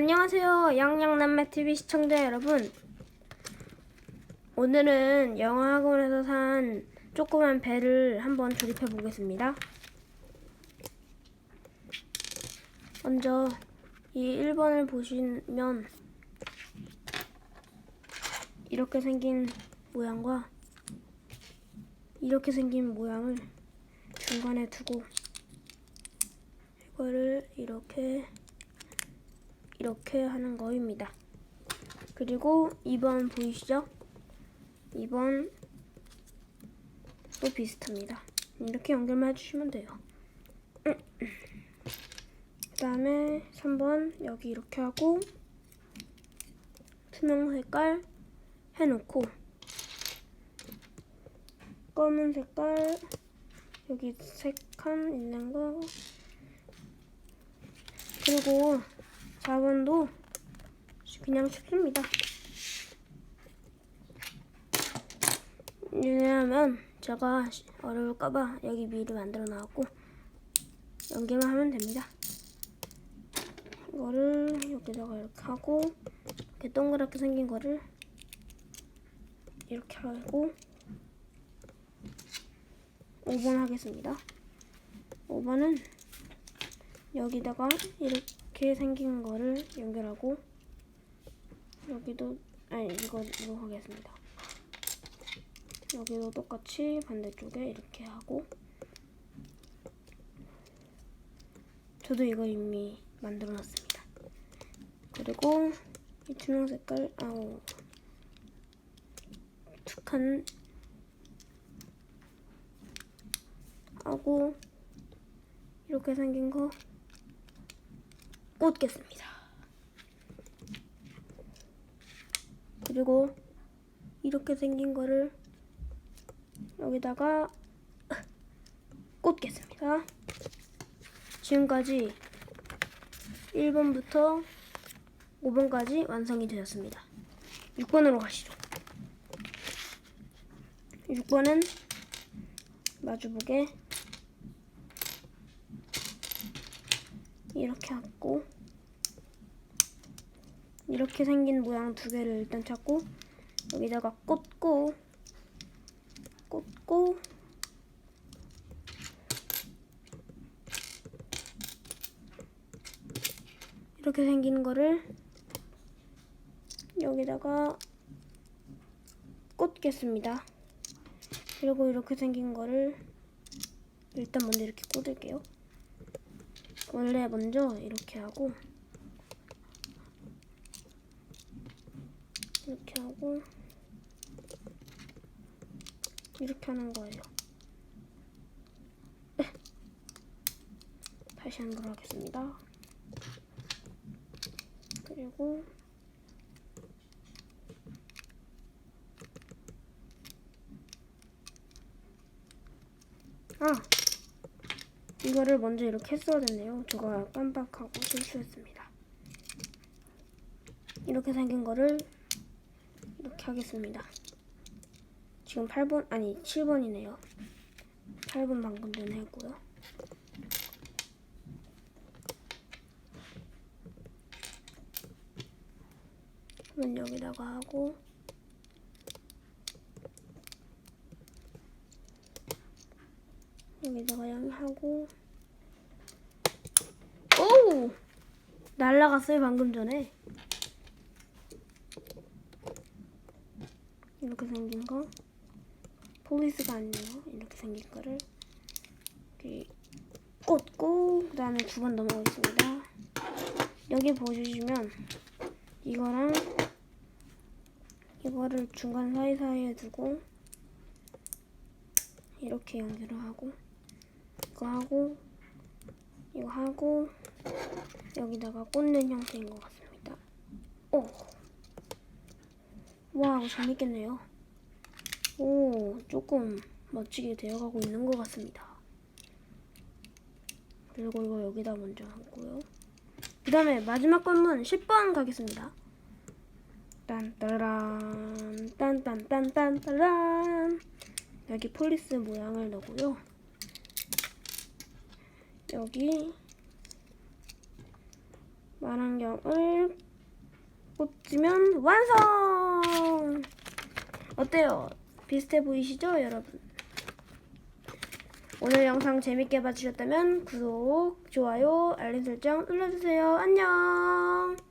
안녕하세요. 양양남매TV 시청자 여러분. 오늘은 영어학원에서 산 조그만 배를 한번 조립해 보겠습니다. 먼저 이 1번을 보시면 이렇게 생긴 모양과 이렇게 생긴 모양을 중간에 두고 이거를 이렇게 이렇게 하는 거입니다. 그리고 2번 보이시죠? 2번 또 비슷합니다. 이렇게 연결만 해주시면 돼요. 그 다음에 3번 여기 이렇게 하고 투명 색깔 해놓고 검은 색깔 여기 색한 있는 거 그리고 4번도 그냥 쉽습니다. 왜냐하면 제가 어려울까봐 여기 미리 만들어 놨고 연기만 하면 됩니다. 이거를 여기다가 이렇게 하고 이렇게 동그랗게 생긴 거를 이렇게 하고 5번 하겠습니다. 5번은 여기다가 이렇게 생긴 거를 연결하고 여기도 아니 이거 이거 하겠습니다. 여기도 똑같이 반대쪽에 이렇게 하고 저도 이거 이미 만들어 놨습니다. 그리고 이 투명 색깔 아우 툭한 하고 이렇게 생긴 거 꽂겠습니다. 그리고 이렇게 생긴 거를 여기다가 꽂겠습니다. 지금까지 1번부터 5번까지 완성이 되었습니다. 6번으로 가시죠. 6번은 마주보게 이렇게 하고 이렇게 생긴 모양 두 개를 일단 찾고 여기다가 꽂고 꽂고 이렇게 생긴 거를 여기다가 꽂겠습니다. 그리고 이렇게 생긴 거를 일단 먼저 이렇게 꽂을게요. 원래 먼저 이렇게 하고 이렇게 하고 이렇게 하는 거예요. 네. 다시 한 번 하겠습니다. 그리고 아 이거를 먼저 이렇게 했어야 됐네요. 제가 깜빡하고 실수했습니다. 이렇게 생긴 거를 이렇게 하겠습니다. 지금 8번 아니 7번이네요. 8번 방금 전에 했고요. 그러면 여기다가 하고 여기다가 여기 하고. 오 날라갔어요 방금 전에. 이렇게 생긴 거. 폴리스가 아니에요. 이렇게 생긴 거를. 이렇게 꽂고 그 다음에 두 번 넘어가겠습니다. 여기 보시면 이거랑 이거를 중간 사이사이에 두고 이렇게 연결을 하고 이거 하고 이거 하고 여기다가 꽂는 형태인 것 같습니다. 오, 와, 이거 재밌겠네요. 오, 조금 멋지게 되어가고 있는 것 같습니다. 그리고 이거 여기다 먼저 하고요. 그 다음에 마지막 건문 10번 가겠습니다. 딴따란 딴딴딴딴따란 여기 폴리스 모양을 넣고요. 여기 만안경을 꽂으면 완성! 어때요? 비슷해 보이시죠, 여러분? 오늘 영상 재밌게 봐주셨다면 구독, 좋아요, 알림 설정 눌러주세요. 안녕!